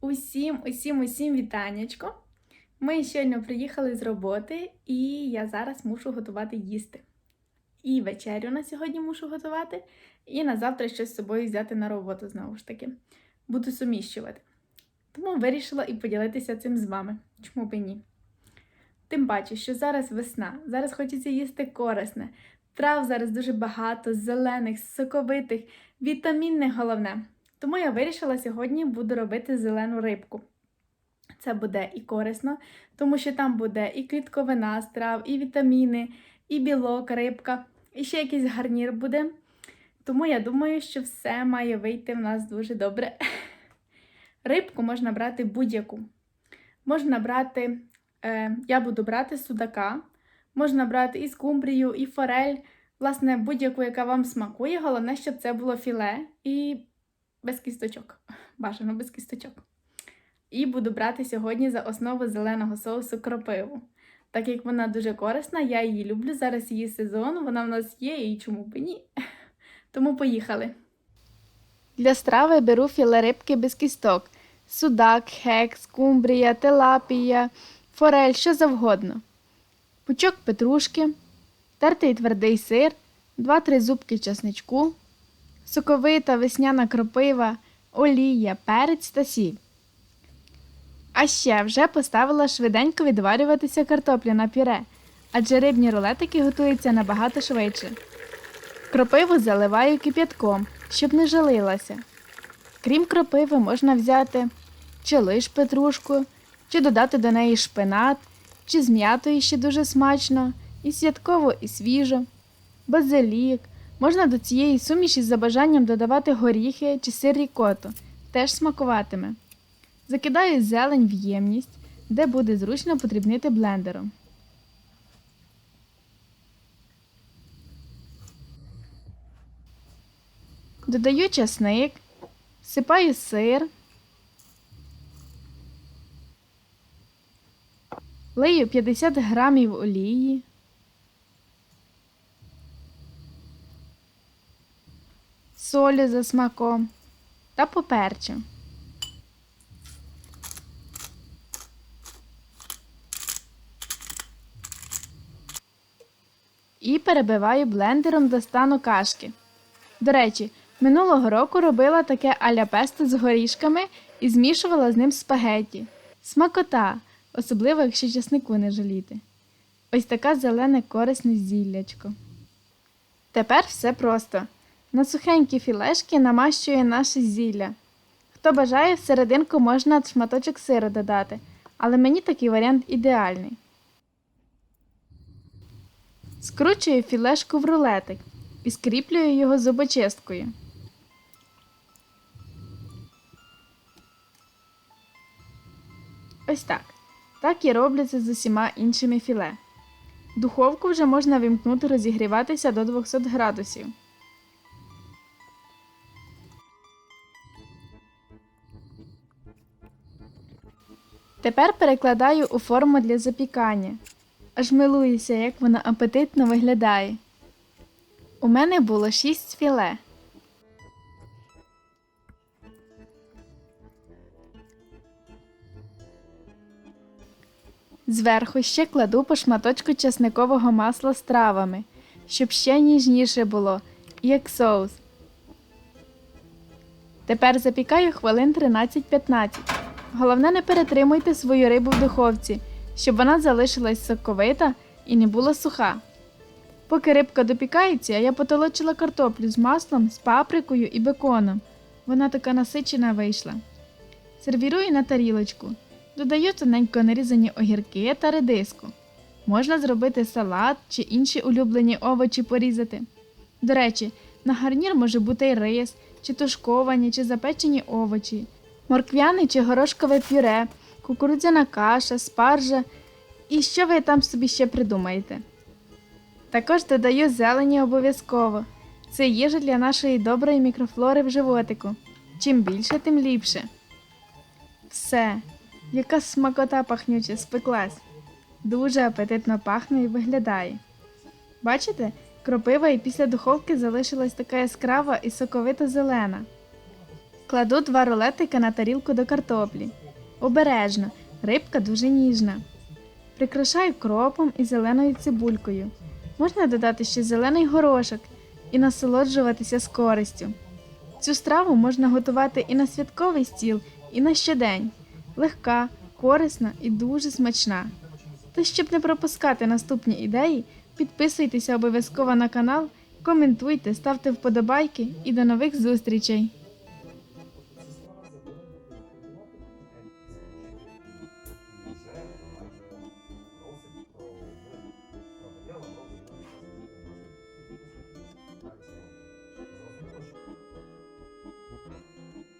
Усім, усім, усім вітаннячко. Ми щойно приїхали з роботи, і я зараз мушу готувати їсти. І вечерю на сьогодні мушу готувати, і на завтра щось з собою взяти на роботу знову ж таки. Буду суміщувати. Тому вирішила і поділитися цим з вами. Чому б і ні? Тим паче, що зараз весна, зараз хочеться їсти корисне. Трав зараз дуже багато, зелених, соковитих, вітамінних головне. Тому я вирішила сьогодні буду робити зелену рибку. Це буде і корисно, тому що там буде і клітковина з трав, і вітаміни, і білок, рибка, і ще якийсь гарнір буде. Тому я думаю, що все має вийти в нас дуже добре. Рибку можна брати будь-яку. Можна брати, е, я буду брати судака, можна брати і скумбрію, і форель, власне, будь-яку, яка вам смакує. Головне, щоб це було філе і без кісточок. Бажано без кісточок. І буду брати сьогодні за основу зеленого соусу кропиву. Так як вона дуже корисна, я її люблю. Зараз її сезон, вона в нас є і чому б ні. Тому поїхали. Для страви беру філе рибки без кісток: судак, хек, скумбрія, телапія, форель, що завгодно. Пучок петрушки, тертий твердий сир, 2-3 зубки часничку, соковита весняна кропива, олія, перець та сіль. А ще вже поставила швиденько відварюватися картопля на пюре, адже рибні рулетики готуються набагато швидше. Кропиву заливаю кип'ятком, щоб не жалилася. Крім кропиви, можна взяти чи лиш петрушку, чи додати до неї шпинат, чи з м'ятою ще дуже смачно, і святково, і свіжо, базилік. Можна до цієї суміші за бажанням додавати горіхи чи сир рікоту, теж смакуватиме. Закидаю зелень в ємність, де буде зручно подрібнити блендером. Додаю часник, всипаю сир, лию 50 грамів олії. Солі за смаком та поперчу. І перебиваю блендером до стану кашки. До речі, минулого року робила таке аля песто з горішками і змішувала з ним спагетті. Смакота, особливо якщо часнику не жаліти. Ось така зелене корисне зіллячко. Тепер все просто. На сухенькі філешки намащує наше зілля. Хто бажає, всерединку можна шматочок сиру додати, але мені такий варіант ідеальний. Скручую філешку в рулетик і скріплюю його зубочисткою. Ось так. Так і це з усіма іншими філе. Духовку вже можна вимкнути розігріватися до 200 градусів. Тепер перекладаю у форму для запікання. Аж милуюся, як вона апетитно виглядає. У мене було 6 філе. Зверху ще кладу по шматочку часникового масла з травами, щоб ще ніжніше було, як соус. Тепер запікаю хвилин 13-15. Головне, не перетримуйте свою рибу в духовці, щоб вона залишилась соковита і не була суха. Поки рибка допікається, я потолочила картоплю з маслом, з паприкою і беконом. Вона така насичена вийшла. Сервірую на тарілочку. Додаю тоненько нарізані огірки та редиску. Можна зробити салат чи інші улюблені овочі порізати. До речі, на гарнір може бути й рис, чи тушковані, чи запечені овочі морквяне чи горошкове пюре, кукурудзяна каша, спаржа і що ви там собі ще придумаєте. Також додаю зелені обов'язково. Це їжа для нашої доброї мікрофлори в животику. Чим більше, тим ліпше. Все, яка смакота пахнюча спеклась. Дуже апетитно пахне і виглядає. Бачите, кропива і після духовки залишилась така яскрава і соковито зелена. Кладу два рулетика на тарілку до картоплі. Обережно, рибка дуже ніжна. Прикрашаю кропом і зеленою цибулькою. Можна додати ще зелений горошок і насолоджуватися з користю. Цю страву можна готувати і на святковий стіл, і на щодень. Легка, корисна і дуже смачна. Та щоб не пропускати наступні ідеї, підписуйтеся обов'язково на канал, коментуйте, ставте вподобайки і до нових зустрічей!